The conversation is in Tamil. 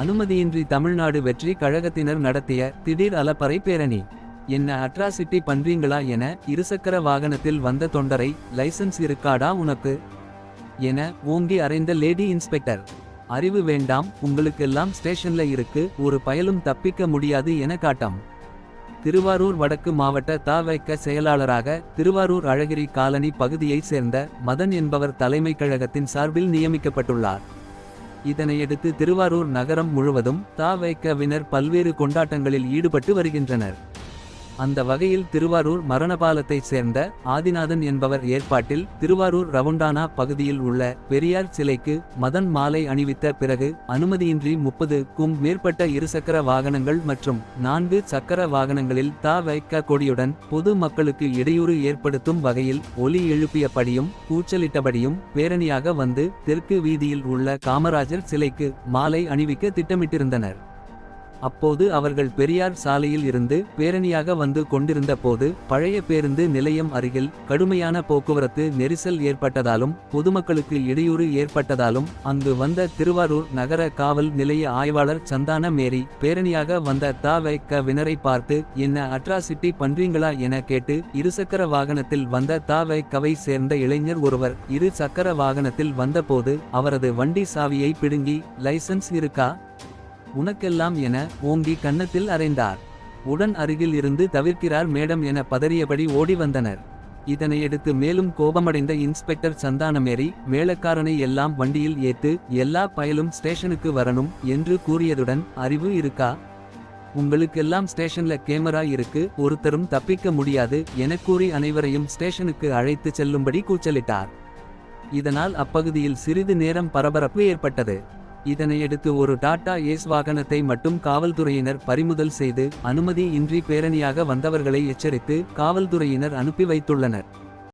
அனுமதியின்றி தமிழ்நாடு வெற்றி கழகத்தினர் நடத்திய திடீர் அலப்பறை பேரணி. என்ன அட்ராசிட்டி பண்றீங்களா என இருசக்கர வாகனத்தில் வந்த தொண்டரை லைசன்ஸ் இருக்காடா உனக்கு என ஓங்கி அறைந்த லேடி இன்ஸ்பெக்டர். அறிவு வேண்டாம் உங்களுக்கெல்லாம் ஸ்டேஷன்ல இருக்கு ஒரு பயலும் தப்பிக்க முடியாது என காட்டம். திருவாரூர் வடக்கு மாவட்ட தாவைக்க செயலாளராக திருவாரூர் அழகிரி காலனி பகுதியைச் சேர்ந்த மதன் என்பவர் தலைமை கழகத்தின் சார்பில் நியமிக்கப்பட்டுள்ளார். இதனையடுத்து திருவாரூர் நகரம் முழுவதும் தாவைக்கவினர் பல்வேறு கொண்டாட்டங்களில் ஈடுபட்டு வருகின்றனர். அந்த வகையில் திருவாரூர் மரணபாலத்தைச் சேர்ந்த ஆதிநாதன் என்பவர் ஏற்பாட்டில் திருவாரூர் ரவுண்டானா பகுதியில் உள்ள பெரியார் சிலைக்கு மதன் மாலை அணிவித்த பிறகு அனுமதியின்றி முப்பதுக்கும் மேற்பட்ட இருசக்கர வாகனங்கள் மற்றும் நான்கு சக்கர வாகனங்களில் தா வைக்க கொடியுடன் பொது மக்களுக்கு இடையூறு ஏற்படுத்தும் வகையில் ஒலி எழுப்பியபடியும் கூச்சலிட்டபடியும் பேரணியாக வந்து தெற்கு வீதியில் உள்ள காமராஜர் சிலைக்கு மாலை அணிவிக்க திட்டமிட்டிருந்தனர். அப்போது அவர்கள் பெரியார் சாலையில் இருந்து பேரணியாக வந்து கொண்டிருந்த போது பழைய பேருந்து நிலையம் அருகில் கடுமையான போக்குவரத்து நெரிசல் ஏற்பட்டதாலும் பொதுமக்களுக்கு இடையூறு ஏற்பட்டதாலும் அங்கு வந்த திருவாரூர் நகர காவல் நிலைய ஆய்வாளர் சந்தான மேரி பேரணியாக வந்த தாவைக்க வினரை பார்த்து என்ன அட்ராசிட்டி பண்றீங்களா? என கேட்டு இருசக்கர வாகனத்தில் வந்த தாவைக்கவை சேர்ந்த இளைஞர் ஒருவர் இரு சக்கர வாகனத்தில் வந்தபோது அவரது வண்டி சாவியை பிடுங்கி லைசன்ஸ் இருக்கா? உனக்கெல்லாம் என ஓங்கி கன்னத்தில் அறைந்தார். உடன் அருகில் இருந்து தவிர்க்கிறார் மேடம் என பதறியபடி ஓடி வந்தனர். இதனையடுத்து மேலும் கோபமடைந்த இன்ஸ்பெக்டர் சந்தானமேரி மேலக்காரனை எல்லாம் வண்டியில் ஏத்து எல்லா பயலும் ஸ்டேஷனுக்கு வரணும் என்று கூறியதுடன் அறிவு இருக்கா? உங்களுக்கெல்லாம் ஸ்டேஷன்ல கேமரா இருக்கு ஒருத்தரும் தப்பிக்க முடியாது என கூறி அனைவரையும் ஸ்டேஷனுக்கு அழைத்து செல்லும்படி கூச்சலிட்டார். இதனால் அப்பகுதியில் சிறிது நேரம் பரபரப்பு ஏற்பட்டது. இதனையடுத்து ஒரு டாடா ஏஸ் வாகனத்தை மட்டும் காவல்துறையினர் பறிமுதல் செய்து அனுமதி இன்றி பேரணியாக வந்தவர்களை எச்சரித்து காவல்துறையினர் அனுப்பி வைத்துள்ளனர்.